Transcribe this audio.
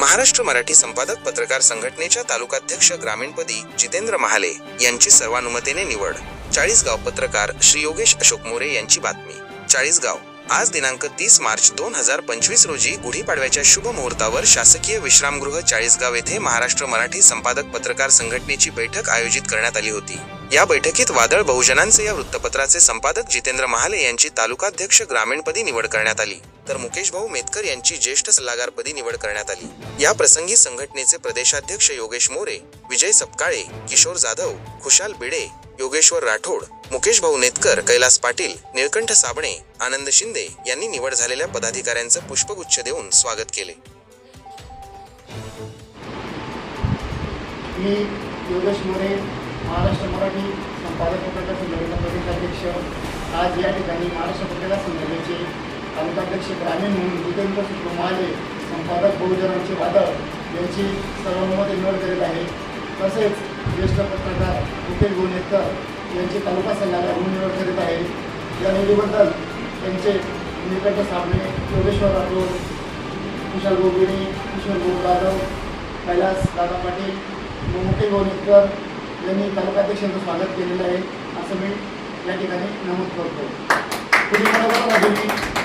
महाराष्ट्र मराठी संपादक पत्रकार संघटनेच्या तालुकाध्यक्ष ग्रामीणपदी जितेंद्र महाले यांची सर्वानुमतेने निवड. चाळीसगाव पत्रकार श्री योगेश अशोक मोरे यांची बातमी. चाळीसगाव आज दिनांक तीस मार्च दोन हजार पंचवीस रोजी गुढीपाडव्याच्या शुभ मुहूर्तावर शासकीय विश्रामगृह चाळीसगाव येथे महाराष्ट्र मराठी संपादक पत्रकार संघटनेची बैठक आयोजित करण्यात आली होती. या बैठकीत वादळ बहुजनांचे या वृत्तपत्राचे संपादक जितेंद्र महाले यांची तालुकाध्यक्ष ग्रामीणपदी निवड करण्यात आली. तर मुकेश भाऊ मेतकर यांची ज्येष्ठ सल्लागारपदी निवड करण्यात आली. या प्रसंगी संघटनेचे प्रदेशाध्यक्ष योगेश मोरे विजय सपकाळे किशोर जाधव खुशाल बिडे योगेश्वर राठोड मुकेश भाऊ नेतकर कैलास पाटील निळकंठ साबणे आनंद शिंदे यांनी निवड झालेल्या पदाधिकाऱ्यांचं पुष्पगुच्छ देऊन स्वागत केले. मी योगेश मोरे महाराष्ट्र मराठी संपादक पत्रकार संघटनेचा प्रदेशाध्यक्ष आज या ठिकाणी महाराष्ट्र पत्रकार संघटनेचे तालुकाध्यक्ष ग्रामीण म्हणून जितेंद्र सुकुमाले संपादक बहुजनांचे वादळ यांची सर्वानुमते निवड केलेली आहे. तसेच ज्येष्ठ पत्रकार मुकेश गोनेकर यांचे तालुका सल्लागार म्हणून निवड करीत आहे या निवडीबद्दल त्यांचे निकट सामने योगेश्वर राठोड कुशाल गोगिणी किशोर गोप जाधव कैलास दादा पाटील मुकेश गोनेकर यांनी तालुकाध्यक्षांचं स्वागत केलेलं आहे. असं मी या ठिकाणी नमूद करतो. तुम्ही